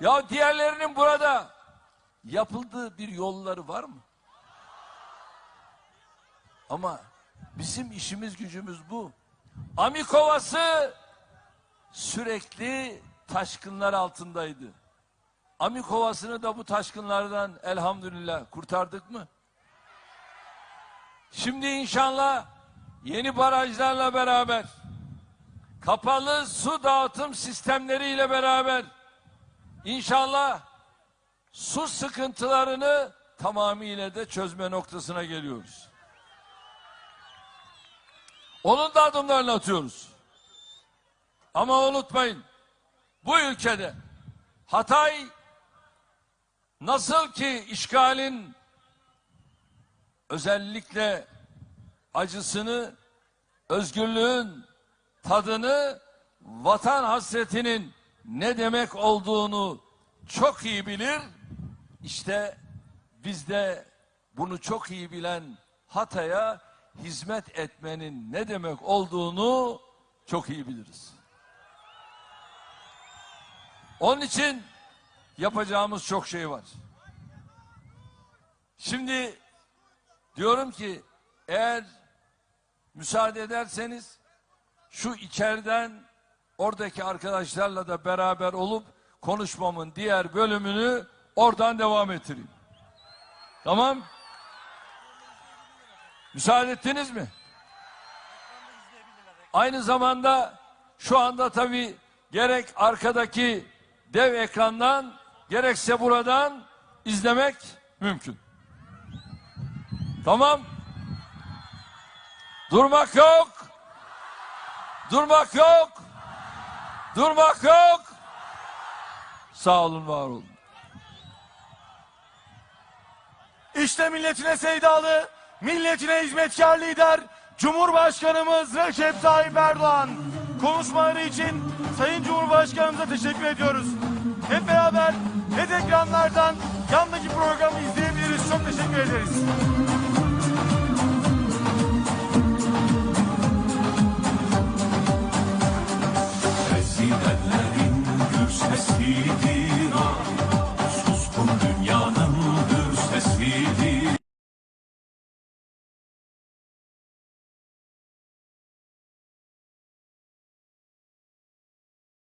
Ya diğerlerinin burada yapıldığı bir yolları var mı? Ama bizim işimiz gücümüz bu. Amikovası sürekli taşkınlar altındaydı. Amikovası'nı da bu taşkınlardan elhamdülillah kurtardık mı? Şimdi inşallah yeni barajlarla beraber kapalı su dağıtım sistemleriyle beraber inşallah su sıkıntılarını tamamıyla de çözme noktasına geliyoruz. Onun da adımlarını atıyoruz. Ama unutmayın bu ülkede Hatay nasıl ki işgalin özellikle acısını, özgürlüğün tadını, vatan hasretinin ne demek olduğunu çok iyi bilir. İşte biz de bunu çok iyi bilen Hatay'a hizmet etmenin ne demek olduğunu çok iyi biliriz. Onun için yapacağımız çok şey var. Şimdi diyorum ki eğer müsaade ederseniz şu içeriden oradaki arkadaşlarla da beraber olup konuşmamın diğer bölümünü oradan devam ettireyim. Tamam? Müsaade ettiniz mi? Aynı zamanda şu anda tabii gerek arkadaki dev ekrandan gerekse buradan izlemek mümkün. Tamam? Durmak yok. Durmak yok. Durmak yok. Sağ olun, var olun. İşte milletine sevdalı, milletine hizmetkar lider Cumhurbaşkanımız Recep Tayyip Erdoğan. Konuşmaları için Sayın Cumhurbaşkanımıza teşekkür ediyoruz. Hep beraber net ekranlardan yandaki programı izleyebiliriz. Çok teşekkür ederiz.